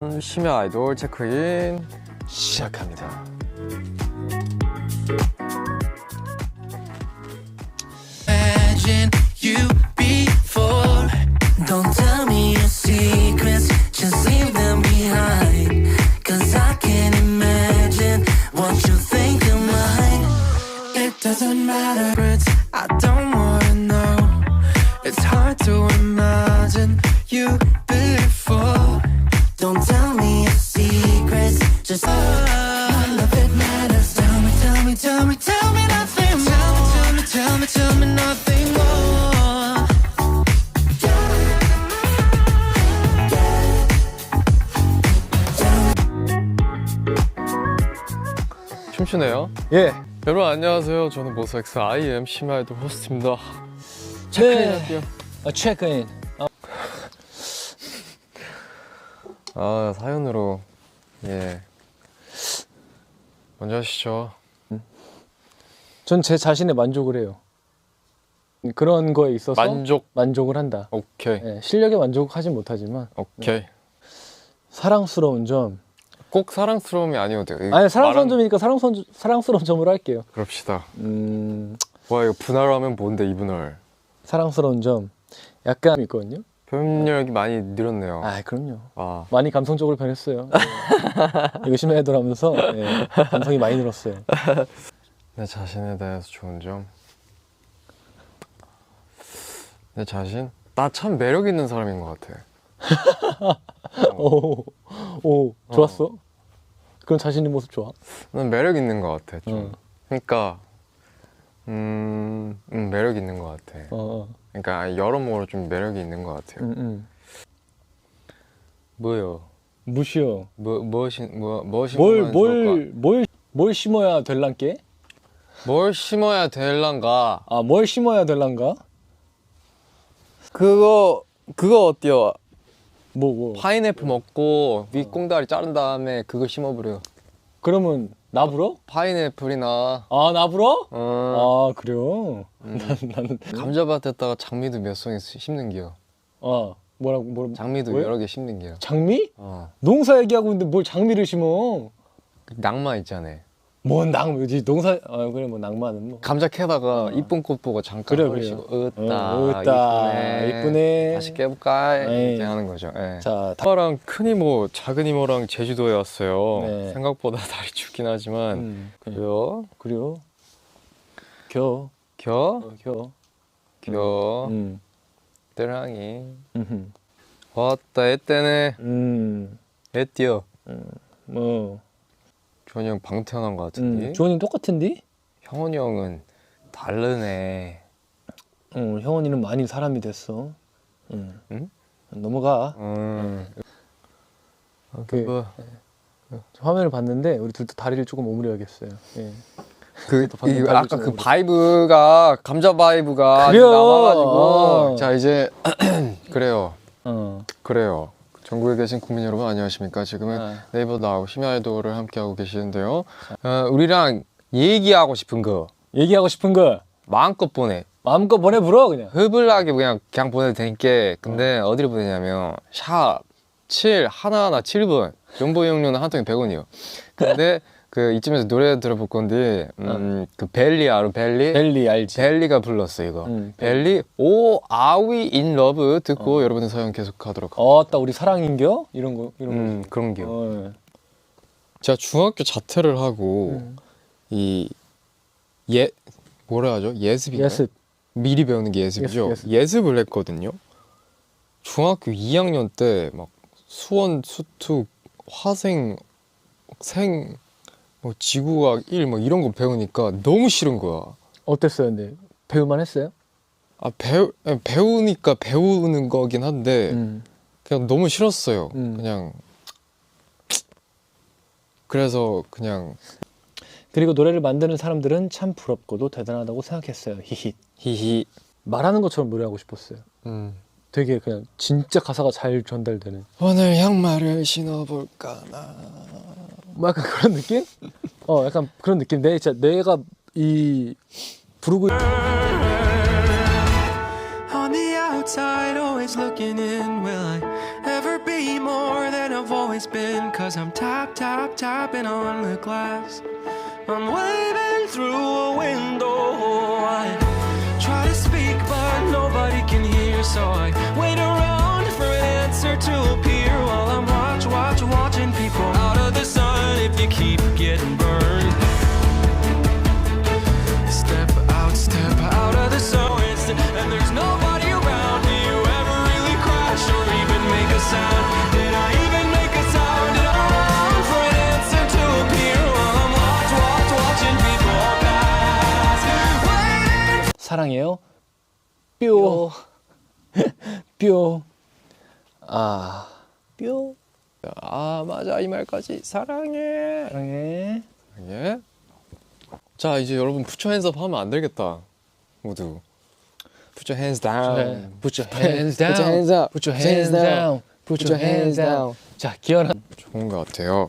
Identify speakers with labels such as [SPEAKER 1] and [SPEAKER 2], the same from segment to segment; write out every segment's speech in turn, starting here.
[SPEAKER 1] 음, 심야 아이돌 체크인
[SPEAKER 2] 시작합니다.
[SPEAKER 1] 춤추네요.
[SPEAKER 2] 예.
[SPEAKER 1] 여러분 안녕하세요. 저는 모스엑스 IM 심야 아이돌 호스트입니다. 체크인 할게요.
[SPEAKER 2] 아, 체크인.
[SPEAKER 1] 아 사연으로 예 먼저 하시죠.
[SPEAKER 2] 전 제 자신에 만족을 해요. 그런 거에 있어서
[SPEAKER 1] 만족.
[SPEAKER 2] 만족을 한다.
[SPEAKER 1] 오케이
[SPEAKER 2] 예, 실력에 만족하진 못하지만
[SPEAKER 1] 오케이.
[SPEAKER 2] 사랑스러운 점.
[SPEAKER 1] 꼭 사랑스러움이 아니어도 돼요.
[SPEAKER 2] 아니 사랑스러운 점이니까 사랑스러운, 사랑스러운 점으로 할게요.
[SPEAKER 1] 그럽시다.
[SPEAKER 2] 음,
[SPEAKER 1] 와 이거 분할하면 뭔데 이 분할.
[SPEAKER 2] 사랑스러운 점. 약간 있거든요.
[SPEAKER 1] 표현력이 많이 늘었네요.
[SPEAKER 2] 아, 그럼요.
[SPEAKER 1] 아
[SPEAKER 2] 많이 감성적으로 변했어요. 예. 이거 심해들 하면서 예, 감성이 많이 늘었어요.
[SPEAKER 1] 내 자신에 대해서 좋은 점. 내 자신? 나 참 매력 있는 사람인 것 같아.
[SPEAKER 2] 오, 오, 좋았어? 그런 자신의 모습 좋아.
[SPEAKER 1] 난 매력 있는 것 같아. 좀.
[SPEAKER 2] 어.
[SPEAKER 1] 그러니까 음, 음 매력 있는 것 같아.
[SPEAKER 2] 어, 어.
[SPEAKER 1] 그러니까 여러모로 좀 매력이 있는 것 같아요.
[SPEAKER 2] 음, 음.
[SPEAKER 1] 뭐요?
[SPEAKER 2] 무시요.
[SPEAKER 1] 뭐 무엇이 뭐 무엇이
[SPEAKER 2] 뭘, 뭘? 뭘, 뭘 심어야 될란게?
[SPEAKER 1] 뭘 심어야 될란가?
[SPEAKER 2] 아, 뭘 심어야 될란가?
[SPEAKER 1] 그거 그거 어때요?
[SPEAKER 2] 뭐, 뭐.
[SPEAKER 1] 파인애플 먹고 윗꽁다리 자른 다음에 그거 심어버려.
[SPEAKER 2] 그러면 나 불어?
[SPEAKER 1] 파인애플이나
[SPEAKER 2] 아, 나 불어?
[SPEAKER 1] 어,
[SPEAKER 2] 아, 그래요? 난, 나는.
[SPEAKER 1] 감자밭에다가 장미도 몇 송이 심는 기요.
[SPEAKER 2] 아, 뭐라고, 뭐라고.
[SPEAKER 1] 장미도
[SPEAKER 2] 왜?
[SPEAKER 1] 여러 개 심는 기요.
[SPEAKER 2] 장미?
[SPEAKER 1] 어.
[SPEAKER 2] 농사 얘기하고 있는데 뭘 장미를 심어?
[SPEAKER 1] 그 낭만 있잖아.
[SPEAKER 2] 뭔 낭만이지? 농사, 아, 그래, 뭐, 낭만은 뭐.
[SPEAKER 1] 감자 캐다가
[SPEAKER 2] 어.
[SPEAKER 1] 이쁜 꽃 보고 잠깐
[SPEAKER 2] 그래, 그래요.
[SPEAKER 1] 으따
[SPEAKER 2] 어, 으따,
[SPEAKER 1] 이쁘네. 다시 깨볼까
[SPEAKER 2] 에이.
[SPEAKER 1] 이렇게 하는 거죠. 예.
[SPEAKER 2] 자, 다,
[SPEAKER 1] 오빠랑 큰 이모, 작은 이모랑 제주도에 왔어요.
[SPEAKER 2] 네.
[SPEAKER 1] 생각보다 날이 춥긴 하지만
[SPEAKER 2] 음, 그래.
[SPEAKER 1] 그래요.
[SPEAKER 2] 그래요? 겨,
[SPEAKER 1] 겨,
[SPEAKER 2] 어, 겨.
[SPEAKER 1] 겨,
[SPEAKER 2] 음,
[SPEAKER 1] 때랑이
[SPEAKER 2] 음,
[SPEAKER 1] 왔다 애때네
[SPEAKER 2] 음,
[SPEAKER 1] 애띠어.
[SPEAKER 2] 뭐,
[SPEAKER 1] 주원이 형방 태어난 것 같은데
[SPEAKER 2] 음, 주원이 똑같은데?
[SPEAKER 1] 형원이 형은 다르네.
[SPEAKER 2] 어, 형원이는 많이 사람이 됐어. 응.
[SPEAKER 1] 응?
[SPEAKER 2] 넘어가.
[SPEAKER 1] 음. 아,
[SPEAKER 2] 그-
[SPEAKER 1] 그거
[SPEAKER 2] 화면을 봤는데 우리 둘다 다리를 조금 오므려야겠어요. 예.
[SPEAKER 1] 그
[SPEAKER 2] 발도
[SPEAKER 1] 아까
[SPEAKER 2] 좀
[SPEAKER 1] 그. 바이브가 감자 바이브가
[SPEAKER 2] 그래요.
[SPEAKER 1] 남아가지고
[SPEAKER 2] 어.
[SPEAKER 1] 자 이제 그래요
[SPEAKER 2] 어.
[SPEAKER 1] 그래요 전국에 계신 국민 여러분 안녕하십니까? 지금은
[SPEAKER 2] 아.
[SPEAKER 1] 네이버 나우 심야 아이돌을 함께 하고 계시는데요. 어, 우리랑 얘기하고 싶은 거.
[SPEAKER 2] 얘기하고 싶은 거.
[SPEAKER 1] 마음껏 보내.
[SPEAKER 2] 마음껏 보내 불어 그냥.
[SPEAKER 1] 흐블하게 그냥 그냥 보내도 되니까. 근데 어. 디를 보내냐면 샵 7 하나하나 7분. 정보 이용료는 한 통에 100원이요. 근데 그 이쯤에서 노래 들어볼 건데 음, 그 벨리 알아 벨리
[SPEAKER 2] 벨리 알지?
[SPEAKER 1] 벨리가 불렀어 이거.
[SPEAKER 2] 응,
[SPEAKER 1] 벨리 오 아위 인 러브 듣고 여러분의 사연 계속하도록. 하
[SPEAKER 2] 어따 우리 사랑인겨? 이런 거 이런
[SPEAKER 1] 음
[SPEAKER 2] 거.
[SPEAKER 1] 그런 게.
[SPEAKER 2] 어.
[SPEAKER 1] 제가 중학교 자퇴를 하고
[SPEAKER 2] 음.
[SPEAKER 1] 이예 뭐라 하죠 예습인가?
[SPEAKER 2] 예습.
[SPEAKER 1] 미리 배우는 게 예습이죠.
[SPEAKER 2] 예습,
[SPEAKER 1] 예습. 을 했거든요. 중학교 2학년 때 막 수원 수특 화생 생 뭐 지구과학 1뭐 이런 거 배우니까 너무 싫은 거야.
[SPEAKER 2] 어땠어요, 근데 배우만 했어요?
[SPEAKER 1] 아 배우 배우니까 배우는 거긴 한데
[SPEAKER 2] 음.
[SPEAKER 1] 그냥 너무 싫었어요.
[SPEAKER 2] 음.
[SPEAKER 1] 그냥 그래서 그냥
[SPEAKER 2] 그리고 노래를 만드는 사람들은 참 부럽고도 대단하다고 생각했어요. 히히.
[SPEAKER 1] 히히.
[SPEAKER 2] 말하는 것처럼 노래하고 싶었어요.
[SPEAKER 1] 음.
[SPEAKER 2] 되게 그냥 진짜 가사가 잘 전달되는.
[SPEAKER 1] 오늘 양말을 신어볼까 나.
[SPEAKER 2] 뭐 약간 그런 느낌? 어, 약간 그런 느낌. 내 진짜 내가 이 부르고
[SPEAKER 3] On the outside, always looking in. Will I ever be more than I've always
[SPEAKER 4] always been, cause I'm tap, tap, tapping on the glass. I'm waving through a window. I try to speak, but nobody can hear, so I wait around for an answer to appear
[SPEAKER 2] 사랑해요. 뾰. 뾰. 아. 뾰.
[SPEAKER 1] 아 맞아 이 말까지 사랑해.
[SPEAKER 2] 사랑해.
[SPEAKER 1] 예. 자 이제 여러분 hands up 하면 안 되겠다. 모두. Put your hands down.
[SPEAKER 2] Put your hands down.
[SPEAKER 1] Put your hands up.
[SPEAKER 2] Put your hands down. Put your hands down. 자, 기현아.
[SPEAKER 1] 좋은 것 같아요.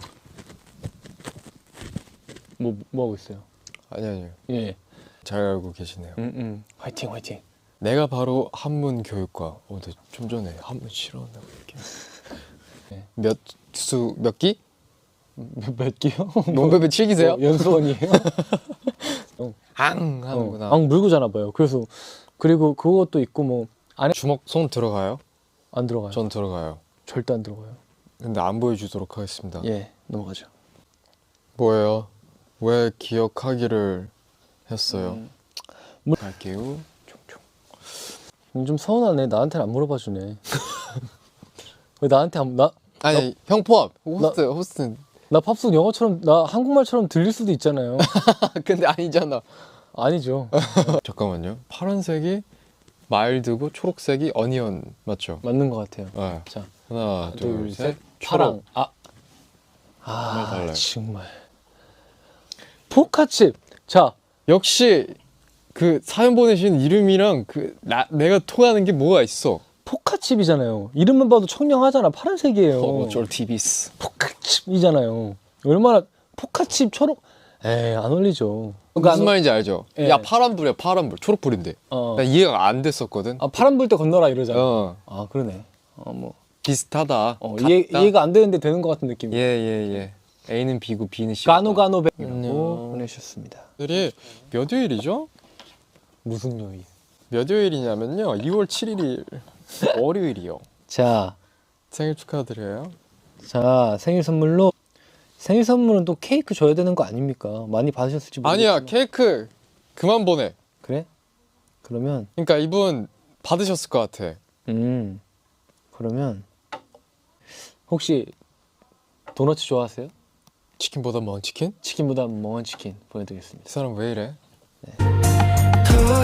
[SPEAKER 2] 뭐, 뭐 하고 있어요?
[SPEAKER 1] 아니 아니요.
[SPEAKER 2] 예.
[SPEAKER 1] 잘 알고 계시네요.
[SPEAKER 2] 음, 음. 화이팅, 화이팅.
[SPEAKER 1] 내가 바로 한문 교육과. 어, 근데 좀 전에 한문 싫어한다고 이렇게.
[SPEAKER 2] 네.
[SPEAKER 1] 몇수 몇 기?
[SPEAKER 2] 몇, 몇 개요?
[SPEAKER 1] 농배배 7기세요?
[SPEAKER 2] 어, 연수원이에요?
[SPEAKER 1] 앙 하는구나.
[SPEAKER 2] 어, 앙 물고 자나 봐요. 그래서 그리고 그것도 있고 뭐 안에
[SPEAKER 1] 주먹 손 들어가요?
[SPEAKER 2] 안 들어가요.
[SPEAKER 1] 전 들어가요.
[SPEAKER 2] 절대 안 들어가요.
[SPEAKER 1] 근데 안 보여주도록 하겠습니다.
[SPEAKER 2] 예, 넘어가죠.
[SPEAKER 1] 뭐예요? 왜 기억하기를 했어요?
[SPEAKER 2] 음. 물-
[SPEAKER 1] 갈게요.
[SPEAKER 2] 음, 좀 서운하네. 나한테는 안 물어봐 주네. 왜 나한테 안, 나,
[SPEAKER 1] 아니 형 포함. 호스트 호스트.
[SPEAKER 2] 나 팝송 영어처럼 나 한국말처럼 들릴 수도 있잖아요.
[SPEAKER 1] 근데 아니잖아.
[SPEAKER 2] 아니죠.
[SPEAKER 1] 잠깐만요. 파란색이 마일드고 초록색이 어니언 맞죠?
[SPEAKER 2] 맞는 것 같아요.
[SPEAKER 1] 네.
[SPEAKER 2] 자,
[SPEAKER 1] 하나
[SPEAKER 2] 둘,
[SPEAKER 1] 둘,
[SPEAKER 2] 셋.
[SPEAKER 1] 셋.
[SPEAKER 2] 파랑. 아, 아. 정말. 포카칩. 자,
[SPEAKER 1] 역시 그 사연 보내신 이름이랑 그 나, 내가 통하는 게 뭐가 있어.
[SPEAKER 2] 포카칩이잖아요. 이름만 봐도 청량하잖아. 파란색이에요.
[SPEAKER 1] 어 쩔 TV스.
[SPEAKER 2] 포카칩이잖아요. 얼마나 포카칩 초록. 에이, 안 어울리죠. 그러니까
[SPEAKER 1] 무슨
[SPEAKER 2] 안-
[SPEAKER 1] 말인지 알죠?
[SPEAKER 2] 예.
[SPEAKER 1] 야 파란불이야 파란불 초록불인데.
[SPEAKER 2] 어.
[SPEAKER 1] 나 이해가 안 됐었거든.
[SPEAKER 2] 아, 파란 불 때 건너라 이러잖아.
[SPEAKER 1] 어
[SPEAKER 2] 아, 그러네. 어, 뭐.
[SPEAKER 1] 비슷하다.
[SPEAKER 2] 어,
[SPEAKER 1] 같다.
[SPEAKER 2] 이해, 이해가 안 되는데 되는 것 같은 느낌.
[SPEAKER 1] 예예 예. A는 B고 B는 C.
[SPEAKER 2] 가노가노백이라고
[SPEAKER 1] 안녕.
[SPEAKER 2] 보내주셨습니다.
[SPEAKER 1] 들이 몇 요일이죠?
[SPEAKER 2] 무슨 요일?
[SPEAKER 1] 몇 요일이냐면요. 2월 7일이 월요일이요.
[SPEAKER 2] 자,
[SPEAKER 1] 생일 축하드려요.
[SPEAKER 2] 자 생일 선물로 생일 선물은 또 케이크 줘야 되는 거 아닙니까? 많이 받으셨을지 모르겠지만
[SPEAKER 1] 아니야 케이크 그만 보내.
[SPEAKER 2] 그래? 그러면
[SPEAKER 1] 그러니까 이분 받으셨을 것 같아.
[SPEAKER 2] 음 그러면 혹시 도넛 좋아하세요?
[SPEAKER 1] 치킨보다 먼 치킨?
[SPEAKER 2] 치킨보다 멍한 치킨 보내드리겠습니다.
[SPEAKER 1] 이 사람 왜 이래?
[SPEAKER 4] 더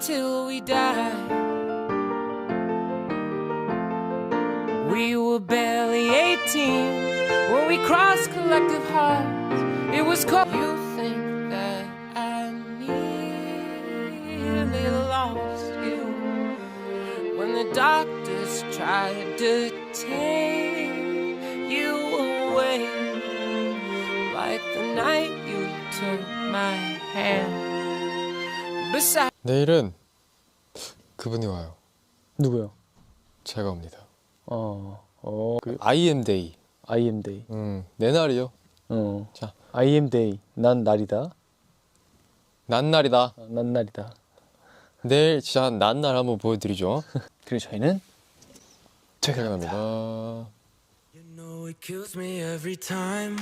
[SPEAKER 3] until we die. We were barely 18 when we crossed collective hearts. It was called. You think that I nearly lost you when the doctors tried to take you away, like the night you took my hand. Beside
[SPEAKER 1] 내일은 그분이 와요.
[SPEAKER 2] 누구요?
[SPEAKER 1] 제가 옵니다.
[SPEAKER 2] 어, 어, 그
[SPEAKER 1] I am day.
[SPEAKER 2] I am day.
[SPEAKER 1] 음, 내 날이요.
[SPEAKER 2] 어,
[SPEAKER 1] 자.
[SPEAKER 2] I am day. 난 날이다.
[SPEAKER 1] 난 날이다.
[SPEAKER 2] 어, 난 날이다.
[SPEAKER 1] 내일 진짜 난 날 한번 보여드리죠.
[SPEAKER 2] 그리고 저희는
[SPEAKER 1] 퇴근합니다.
[SPEAKER 4] You know it kills me every time